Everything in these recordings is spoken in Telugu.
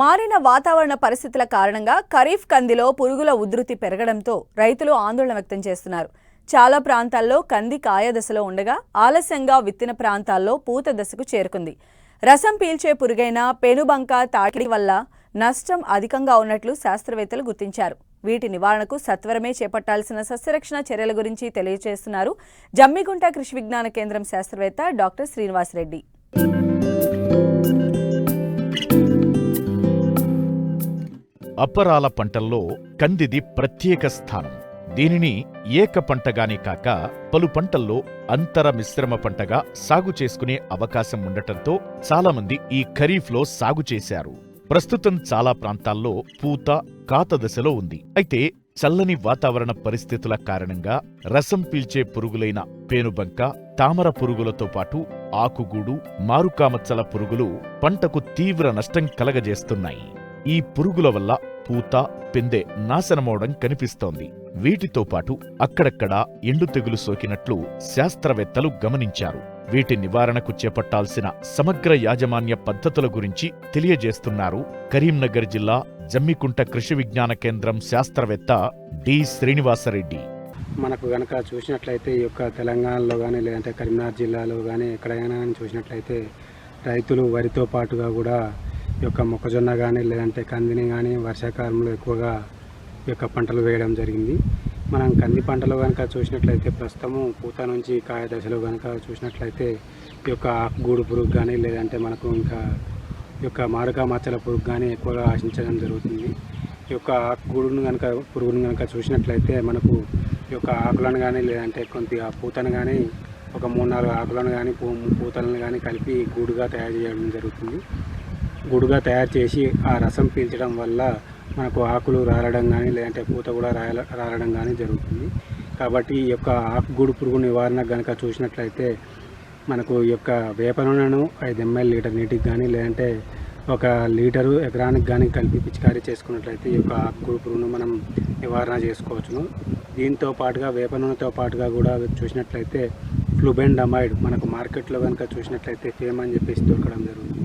మారిన వాతావరణ పరిస్థితుల కారణంగా ఖరీఫ్ కందిలో పురుగుల ఉధృతి పెరగడంతో రైతులు ఆందోళన వ్యక్తం చేస్తున్నారు. చాలా ప్రాంతాల్లో కంది కాయ దశలో ఉండగా ఆలస్యంగా విత్తిన ప్రాంతాల్లో పూత దశకు చేరుకుంది. రసం పీల్చే పురుగైన పెనుబంక తాకిడి వల్ల నష్టం అధికంగా ఉన్నట్లు శాస్త్రవేత్తలు గుర్తించారు. వీటి నివారణకు సత్వరమే చేపట్టాల్సిన సస్యరక్షణ చర్యల గురించి తెలియజేస్తున్నారు జమ్మిగుంట కృషి విజ్ఞాన కేంద్రం శాస్త్రవేత్త డాక్టర్ శ్రీనివాసరెడ్డి. అప్పరాల పంటల్లో కందిది ప్రత్యేక స్థానం. దీనిని ఏక పంటగానే కాక పలు పంటల్లో అంతర మిశ్రమ పంటగా సాగు చేసుకునే అవకాశం ఉండటంతో చాలామంది ఈ ఖరీఫ్లో సాగు చేశారు. ప్రస్తుతం చాలా ప్రాంతాల్లో పూత కాత దశలో ఉంది. అయితే చల్లని వాతావరణ పరిస్థితుల కారణంగా రసం పీల్చే పురుగులైన పేనుబంక తామర పురుగులతో పాటు ఆకుగూడు మారుకామచ్చల పురుగులు పంటకు తీవ్ర నష్టం కలగజేస్తున్నాయి. ఈ పురుగుల వల్ల పూత పిందె నాశనమవడం కనిపిస్తోంది. వీటితో పాటు అక్కడక్కడా ఎండు తెగులు సోకినట్లు శాస్త్రవేత్తలు గమనించారు. వీటి నివారణకు చేపట్టాల్సిన సమగ్ర యాజమాన్య పద్ధతుల గురించి తెలియజేస్తున్నారు కరీంనగర్ జిల్లా జమ్మికుంట కృషి విజ్ఞాన కేంద్రం శాస్త్రవేత్త డి. శ్రీనివాసరెడ్డి. మనకు గనక చూసినట్లయితే ఈ యొక్క తెలంగాణలో కానీ లేదంటే కరీంనగర్ జిల్లాలో కానీ ఎక్కడైనా చూసినట్లయితే రైతులు వరితో పాటుగా కూడా యొక్క మొక్కజొన్న కానీ లేదంటే కందిని కానీ వర్షాకాలంలో ఎక్కువగా ఈ యొక్క పంటలు వేయడం జరిగింది. మనం కంది పంటలో కనుక చూసినట్లయితే ప్రస్తుతము పూత నుంచి కాయ దశలో కనుక చూసినట్లయితే ఈ యొక్క ఆకుగూడు పురుగు కానీ లేదంటే మనకు ఇంకా ఈ యొక్క మారుక మచ్చల పురుగు కానీ ఎక్కువగా ఆశించడం జరుగుతుంది. ఈ యొక్క ఆకుగూడును కనుక పురుగును కనుక చూసినట్లయితే మనకు ఈ యొక్క ఆకులను కానీ లేదంటే కొద్దిగా పూతను కానీ ఒక మూడు నాలుగు ఆకులను కానీ పూ పూతలను కానీ కలిపి గూడుగా తయారు చేయడం జరుగుతుంది. గుడుగా తయారు చేసి ఆ రసం పీల్చడం వల్ల మనకు ఆకులు రాలడం కానీ లేదంటే పూత కూడా రాల రాలడం కానీ జరుగుతుంది. కాబట్టి ఈ యొక్క ఆకుగూడు పురుగు నివారణ కనుక చూసినట్లయితే మనకు ఈ యొక్క వేప నూనెను ఐదు ఎంఎల్ లీటర్ నీటికి కానీ లేదంటే ఒక లీటరు ఎకరానికి కానీ కలిపి పిచికారీ చేసుకున్నట్లయితే ఈ యొక్క ఆకుగూడు పురుగును మనం నివారణ చేసుకోవచ్చును. దీంతో పాటుగా వేప నూనెతో పాటుగా కూడా చూసినట్లయితే ఫ్లూబెండమైడ్ మనకు మార్కెట్లో కనుక చూసినట్లయితే ఫేమ్ అని చెప్పేసి దొరకడం జరుగుతుంది.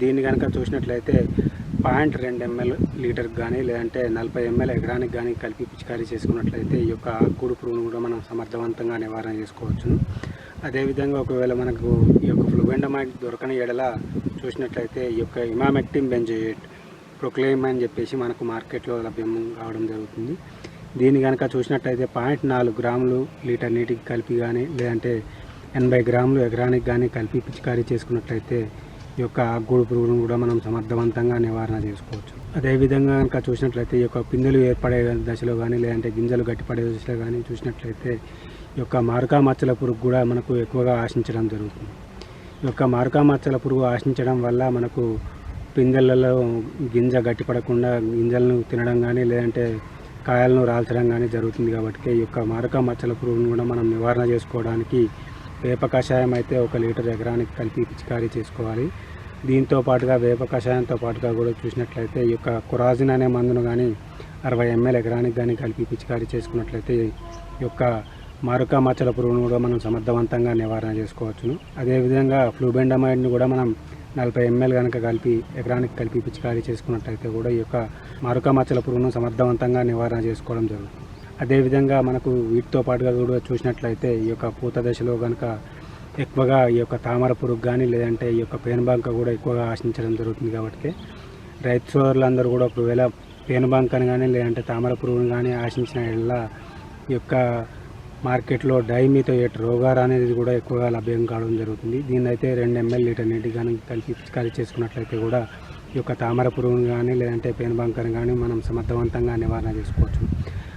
దీన్ని కనుక చూసినట్లయితే పాయింట్ రెండు ఎంఎల్ లీటర్కి కానీ లేదంటే నలభై ఎంఎల్ ఎకరానికి కానీ కలిపి పిచికారీ చేసుకున్నట్లయితే ఈ యొక్క ఆకుకూడు పురుగును కూడా మనం సమర్థవంతంగా నివారణ చేసుకోవచ్చును. అదేవిధంగా ఒకవేళ మనకు ఈ యొక్క ఫ్లుబెండమైట్ దొరకని ఎడల చూసినట్లయితే ఈ యొక్క ఇమామెక్టిన్ బెంజోయేట్ ప్రొక్లెయిమ్ అని చెప్పేసి మనకు మార్కెట్లో లభ్యం కావడం జరుగుతుంది. దీన్ని కనుక చూసినట్లయితే పాయింట్ నాలుగు గ్రాములు లీటర్ నీటికి కలిపి కానీ లేదంటే ఎనభై గ్రాములు ఎకరానికి కానీ కలిపి పిచికారీ చేసుకున్నట్లయితే యొక్క గూడు పురుగును కూడా మనం సమర్థవంతంగా నివారణ చేసుకోవచ్చు. అదేవిధంగా కనుక చూసినట్లయితే ఈ యొక్క పిందెలు ఏర్పడే దశలో కానీ లేదంటే గింజలు గట్టిపడే దశలో కానీ చూసినట్లయితే ఈ యొక్క మారుకా మచ్చల పురుగు కూడా మనకు ఎక్కువగా ఆశించడం జరుగుతుంది. ఈ యొక్క మారుకా మచ్చల పురుగు ఆశించడం వల్ల మనకు పిందెలలో గింజ గట్టిపడకుండా గింజలను తినడం కానీ లేదంటే కాయలను రాల్చడం కానీ జరుగుతుంది కాబట్టి ఈ యొక్క మారక మచ్చల పురుగును కూడా మనం నివారణ చేసుకోవడానికి వేప కషాయం అయితే ఒక లీటర్ ఎకరానికి కలిపి పిచికారీ చేసుకోవాలి. దీంతో పాటుగా వేప కషాయంతో పాటుగా కూడా చూసినట్లయితే ఈ యొక్క కురాజిన్ అనే మందును కానీ అరవై ఎంఎల్ ఎకరానికి కానీ కలిపి పిచికారీ చేసుకున్నట్లయితే ఈ యొక్క మరొక మచ్చల పురుగును కూడా మనం సమర్థవంతంగా నివారణ చేసుకోవచ్చును. అదేవిధంగా ఫ్లూబెండమైడ్ని కూడా మనం నలభై ఎంఎల్ కనుక కలిపి ఎకరానికి కలిపి పిచికారీ చేసుకున్నట్లయితే కూడా ఈ యొక్క మరొక మచ్చల పురుగును సమర్థవంతంగా నివారణ చేసుకోవడం జరుగుతుంది. అదేవిధంగా మనకు వీటితో పాటుగా కూడా చూసినట్లయితే ఈ యొక్క పూత దశలో కనుక ఎక్కువగా ఈ యొక్క తామర పురుగు కానీ లేదంటే ఈ యొక్క పేనుబంక కూడా ఎక్కువగా ఆశించడం జరుగుతుంది కాబట్టి రైతు సోదరులందరూ కూడా ఒకవేళ పేనుబంకను కానీ లేదంటే తామర పురుగును కానీ ఆశించిన ఎడల ఈ యొక్క మార్కెట్లో డైమీతో ఎటు రోగార్ అనేది కూడా ఎక్కువగా లభ్యం కావడం జరుగుతుంది. దీన్ని అయితే రెండు ఎంఎల్ లీటర్ నీటి కానీ కలిపి పిచికారీ చేసుకున్నట్లయితే కూడా ఈ యొక్క తామర పురుగును కానీ లేదంటే పేనుబంకను కానీ మనం సమర్థవంతంగా నివారణ చేసుకోవచ్చు.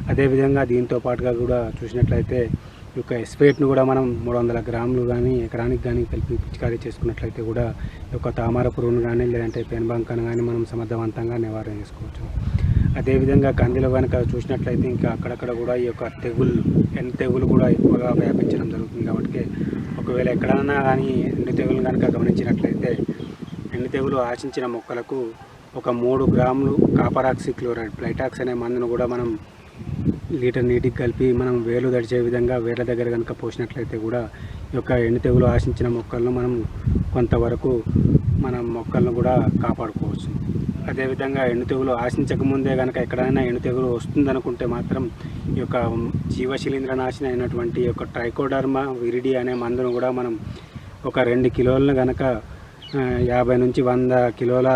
అదేవిధంగా దీంతో పాటుగా కూడా చూసినట్లయితే ఈ యొక్క ఎస్పేట్ను కూడా మనం మూడు వందల గ్రాములు కానీ ఎకరానికి కానీ కలిపి పిచికారీ చేసుకున్నట్లయితే కూడా ఈ యొక్క తామర పురుగును కానీ లేదంటే పెనుబంకను కానీ మనం సమర్థవంతంగా నివారణ చేసుకోవచ్చు. అదేవిధంగా కందిలో కనుక చూసినట్లయితే ఇంకా అక్కడక్కడ కూడా ఈ యొక్క తెగులు ఎండ తెగులు కూడా ఎక్కువగా వ్యాపించడం జరుగుతుంది కాబట్టి ఒకవేళ ఎక్కడైనా కానీ ఎండు తెగులు కనుక గమనించినట్లయితే ఎండు తెగులు ఆశించిన మొక్కలకు ఒక మూడు గ్రాములు కాపరాక్సి క్లోరైడ్ ప్లైటాక్స్ అనే మందును కూడా మనం లీటర్ నీటికి కలిపి మనం వేలు దడిచే విధంగా వేర్ల దగ్గర కనుక పోసినట్లయితే కూడా ఈ యొక్క ఎండు తెగులు ఆశించిన మొక్కలను మనం కొంతవరకు మనం మొక్కలను కూడా కాపాడుకోవచ్చు. అదేవిధంగా ఎండు తెగులు ఆశించక ముందే కనుక ఎక్కడైనా ఎండు తెగులు వస్తుందనుకుంటే మాత్రం ఈ యొక్క జీవశిలీంద్ర నాశనం అయినటువంటి యొక్క ట్రైకోడర్మా విరిడి అనే మందును కూడా మనం ఒక రెండు కిలోలను కనుక యాభై నుంచి వంద కిలోల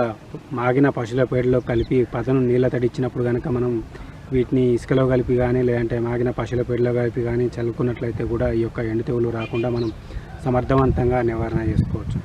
మాగిన పశువుల పేడలో కలిపి పదను నీళ్ళ తడిచ్చినప్పుడు కనుక మనం వీటిని ఇసుకలో కలిపి కానీ లేదంటే మాగిన పశువుల పేడలో కలిపి కానీ చల్లుకున్నట్లయితే కూడా ఈ యొక్క ఎండు తెగులు రాకుండా మనం సమర్థవంతంగా నివారణ చేసుకోవచ్చు.